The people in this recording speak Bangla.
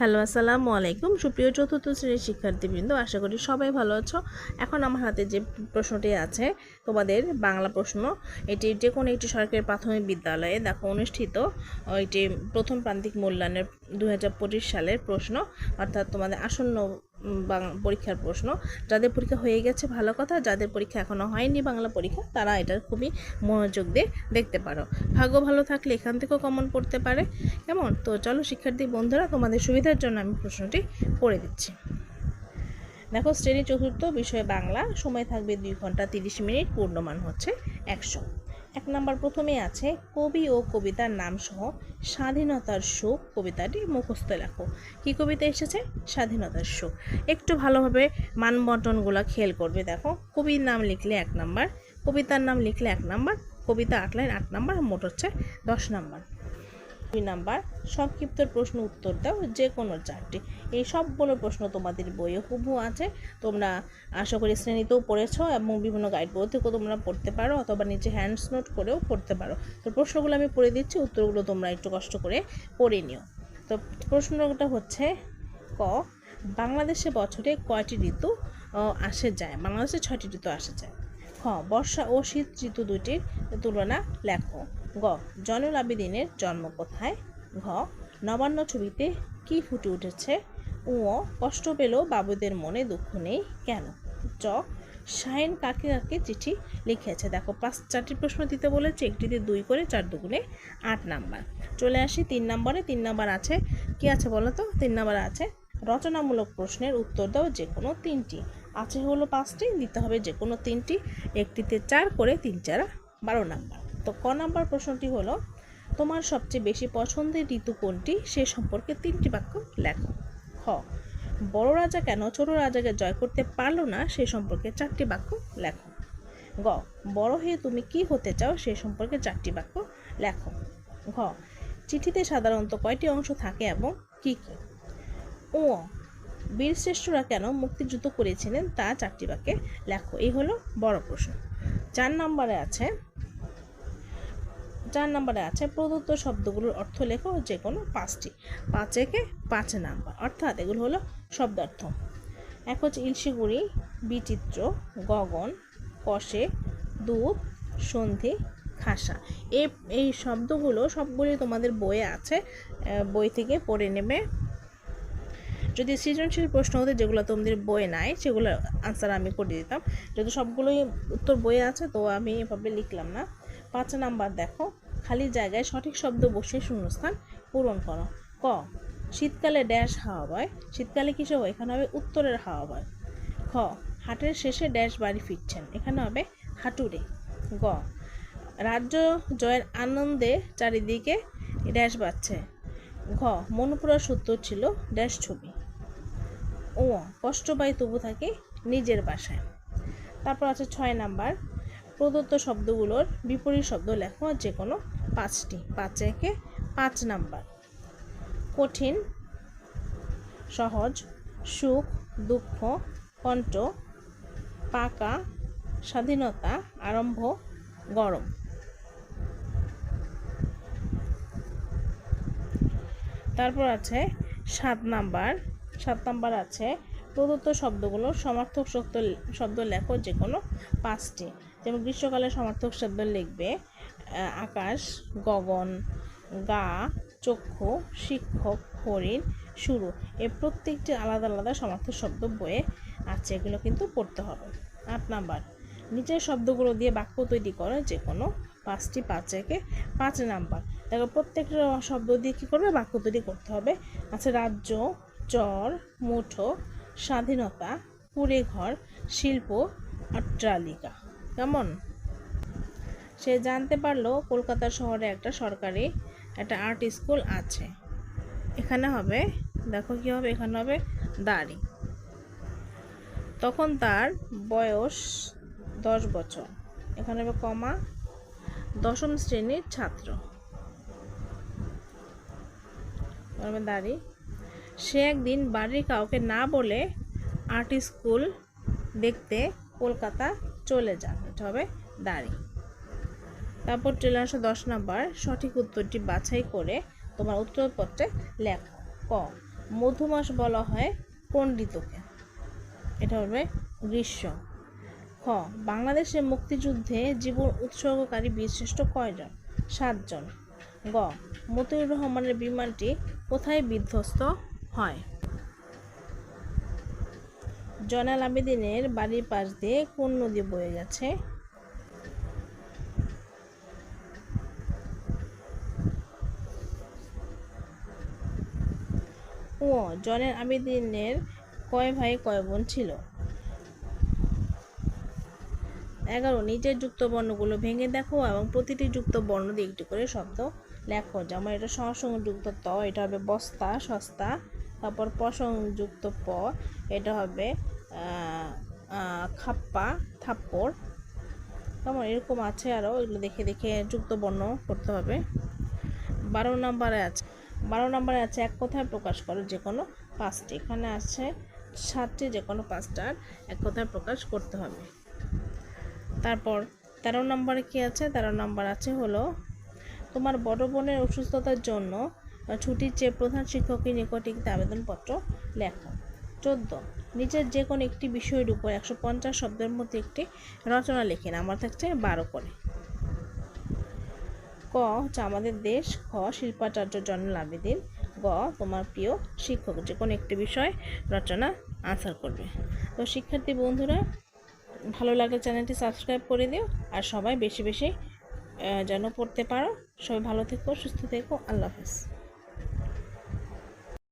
হ্যালো, আসসালামু আলাইকুম। সুপ্রিয় চতুর্থ শ্রেণির শিক্ষার্থীবৃন্দ, আশা করি সবাই ভালো আছো। এখন আমার হাতে যে প্রশ্নটি আছে, তোমাদের বাংলা প্রশ্ন, এটি যে কোনো একটি সরকারি প্রাথমিক বিদ্যালয়ে দেখো অনুষ্ঠিত এটি প্রথম প্রান্তিক মূল্যায়নের দু হাজার পঁচিশ সালের প্রশ্ন, অর্থাৎ তোমাদের আসন্ন পরীক্ষার প্রশ্ন। যাদের পরীক্ষা হয়ে গেছে, ভালো কথা। যাদের পরীক্ষা এখনও হয়নি বাংলা পরীক্ষা, তারা এটা খুবই মনোযোগ দিয়ে দেখতে পারো। ভাগ্য ভালো থাকলে এখান থেকেও কমন পড়তে পারে। কেমন? তো চলো, শিক্ষার্থী বন্ধুরা, তোমাদের সুবিধার জন্য আমি প্রশ্নটি পড়ে দিচ্ছি। দেখো, শ্রেণি চতুর্থ বিষয় বাংলা। সময় থাকবে দুই ঘণ্টা তিরিশ মিনিট, পূর্ণমান হচ্ছে একশো। এক নম্বর প্রথমে আছে কবি ও কবিতার নাম সহ স্বাধীনতার শোক কবিতাটি মুখস্থ লেখো। কি কবিতা এসেছে? স্বাধীনতার শোক। একটু ভালোভাবে মানবন্টনগুলো খেল করবে, দেখো। কবির নাম লিখলে এক নাম্বার, কবিতার নাম লিখলে এক নাম্বার, কবিতা আট লাইন আট নাম্বার মোট হচ্ছে দশ নাম্বার। দুই নাম্বার, সংক্ষিপ্ত প্রশ্ন উত্তর দাও যে কোনো চারটি। এই সবগুলো প্রশ্ন তোমাদের বইয়ে হুবহু আছে। তোমরা আশা করি শ্রেণীতেও পড়েছো এবং বিভিন্ন গাইড বই থেকেও তোমরা পড়তে পারো অথবা নিচে হ্যান্ডস নোট করেও পড়তে পারো। তো প্রশ্নগুলো আমি পড়ে দিচ্ছি, উত্তরগুলো তোমরা একটু কষ্ট করে পড়ে নিও। তো প্রশ্নটা হচ্ছে ক, বাংলাদেশে বছরে কয়টি ঋতু আসে যায়? বাংলাদেশে ছয়টি ঋতু আসে যায়। খ, বর্ষা ও শীত ঋতু দুটির তুলনা লেখো। গ জয়নুল আবেদিনের জন্ম কোথায়? ঘ, নবান্ন ছবিতে কি ফুটে উঠেছে? উ কষ্ট পেল বাবুদের মনে দুঃখ নেই কেন? চ শাহিন কাকে কাকে চিঠি লিখেছে দেখো, পাঁচ, চারটি প্রশ্ন দিতে বলেছে, একটিতে দুই করে, চার দুগুণে আট নাম্বার। চলে আসি তিন নম্বরে, তিন নাম্বার আছে, কি আছে বলো তো? তিন নাম্বার আছে, রচনামূলক প্রশ্নের উত্তর দাও যে কোনো তিনটি। আছে হলো পাঁচটি, দিতে হবে যে কোনো তিনটি, একটিতে চার করে তিন চারা বারো নাম্বার। তো ক নাম্বার প্রশ্নটি হলো, তোমার সবচেয়ে বেশি পছন্দের ঋতু কোনটি? সে সম্পর্কে তিনটি বাক্য লেখো। খ, বড় রাজা কেন ছোট রাজাকে জয় করতে পারল না? সে সম্পর্কে চারটি বাক্য লেখো। গ, বড় হয়ে তুমি কি হতে চাও? সে সম্পর্কে চারটি বাক্য লেখো। ঘ, চিঠিতে সাধারণত কয়টি অংশ থাকে এবং কি কি? ও বীরশ্রেষ্ঠরা কেন মুক্তিযুদ্ধ করেছিলেন? তা চারটি বাক্যে লেখো। এই হলো বড় প্রশ্ন। চার নম্বরে আছে চার নম্বরে আছে প্রদত্ত শব্দগুলোর অর্থ লেখো যে কোনো পাঁচটি। পাঁচ একে পাঁচ নাম্বার। অর্থাৎ এগুলো হলো শব্দার্থ। এক হচ্ছে ইলশিগুড়ি বিচিত্র, গগন, কষে, দুধ, সন্ধি, খাসা। এই এই শব্দগুলো সবগুলি তোমাদের বইয়ে আছে বই থেকে পড়ে নেবে। যদি সৃজনশীল প্রশ্ন হতে যেগুলো তোমাদের বইয়ে নাই সেগুলো আনসার আমি করে দিতাম। যেহেতু সবগুলোই উত্তর বইয়ে আছে, তো আমি এভাবে লিখলাম না। পাঁচ নাম্বার দেখো, খালি জায়গায় সঠিক শব্দ বসে শূন্যস্থান পূরণ করো। ক, শীতকালে ড্যাশ হাওয়া বয়। শীতকালে কিসে হয়? এখানে হবে উত্তরের হাওয়া বয়। খ, হাটের শেষে ড্যাশ বাড়ি ফিরছেন। এখানে হবে হাটুরে। গ, রাজ্য জয়ের আনন্দে চারিদিকে ড্যাশ বাজছে ঘ মনপুরা সূত্র ছিল ড্যাশ ছবি। ও কষ্ট পাই তবু থাকে নিজের বাসায়। তারপর আছে ছয় নাম্বার। প্রদত্ত শব্দগুলোর বিপরীত শব্দ লেখো যে কোনো পাঁচটি। পাঁচ একে পাঁচ নাম্বার। কঠিন, সহজ, সুখ, দুঃখ, কণ্ঠ, পাকা, স্বাধীনতা, আরম্ভ, গরম। তারপর আছে সাত নাম্বার। সাত নাম্বার আছে প্রদত্ত শব্দগুলো সমার্থক শব্দ শব্দ লেখো যে কোনো পাঁচটি। যেমন গ্রীষ্মকালে সমার্থক শব্দ লিখবে আকাশ, গগন, গা, চক্ষু, শিক্ষক, হরিণ শুরু এর প্রত্যেকটি আলাদা আলাদা সমার্থক শব্দ বইয়ে আছে, এগুলো কিন্তু পড়তে হবে। আট নাম্বার। নিচের শব্দগুলো দিয়ে বাক্য তৈরি করো যে কোনো পাঁচটি, পাঁচ একে পাঁচ নাম্বার। দেখো, প্রত্যেকটা শব্দ দিয়ে কী করবে? বাক্য তৈরি করতে হবে। আছে রাজ্য, চর, মুঠো, স্বাধীনতা কুড়ে ঘর শিল্প, অট্টালিকা। কেমন? সে জানতে পারল কলকাতা শহরে একটা সরকারি একটা আর্ট স্কুল আছে। এখানে হবে, দেখো কি হবে, এখানে হবে দাড়ি। তখন তার বয়স দশ বছর। এখানে হবে কমা, দশম শ্রেণির ছাত্র। দাড়ি। সে একদিন বাড়ির কাউকে না বলে আর্ট স্কুল দেখতে কলকাতা চলে যান, এটা হবে দাড়ি। তারপর আসো দশ নাম্বার, সঠিক উত্তরটি বাছাই করে তোমার উত্তরপত্রে লেখো ক। মধুমাস বলা হয় ঋতুকে এটা হবে গ্রীষ্ম। খ বাংলাদেশের মুক্তিযুদ্ধে জীবন উৎসর্গকারী বীরশ্রেষ্ঠ কয়জন? সাতজন। গ, মতিউর রহমানের বিমানটি কোথায় বিধ্বস্ত হয়? জয়নাল আবেদিনের বাড়ির পাশ দিয়ে কোন নদী বয়ে গেছে? ও, জয়নাল আবেদিনের কয় ভাই, কয় বোন ছিল? এগারো, নিচের যুক্ত বর্ণগুলো ভেঙে দেখো এবং প্রতিটি যুক্ত বর্ণ দিয়ে একটি করে শব্দ লেখো। যেমন এটা সংযুক্ত ত, এটা হবে বস্তা, সস্তা। তারপর প্রসংযুক্ত প, এটা হবে খাপ্পা, থাপ্পড়। কেমন? এরকম আছে আরও এগুলো দেখে দেখে যুক্ত বর্ণ করতে হবে। বারো নম্বরে আছে। বারো নম্বরে আছে, এক কথায় প্রকাশ করো যে কোনো পাঁচটি। এখানে আছে সাতটি যে কোনো পাঁচটার এক কথায় প্রকাশ করতে হবে। তারপর তেরো নম্বরে কি আছে? তেরো নম্বর আছে হলো, তোমার বড় বোনের অসুস্থতার জন্য ছুটির চেয়ে প্রধান শিক্ষকের নিকটে একটি আবেদনপত্র লেখো। চোদ্দ নিচের যে কোনো একটি বিষয়ের উপর একশো পঞ্চাশ শব্দের মধ্যে একটি রচনা লেখেন। আমার থাকছে বারো করে ক, হচ্ছে আমাদের দেশ। খ, শিল্পাচার্য জয়নুল আবেদিন। গ, তোমার প্রিয় শিক্ষক যে কোনো একটি বিষয় রচনা আনসার করবে। তো শিক্ষার্থী বন্ধুরা, ভালো লাগলে চ্যানেলটি সাবস্ক্রাইব করে দিও আর সবাই বেশি বেশি যেন পড়তে পারো। সবাই ভালো থেকো, সুস্থ থেকো। আল্লাহ হাফেজ।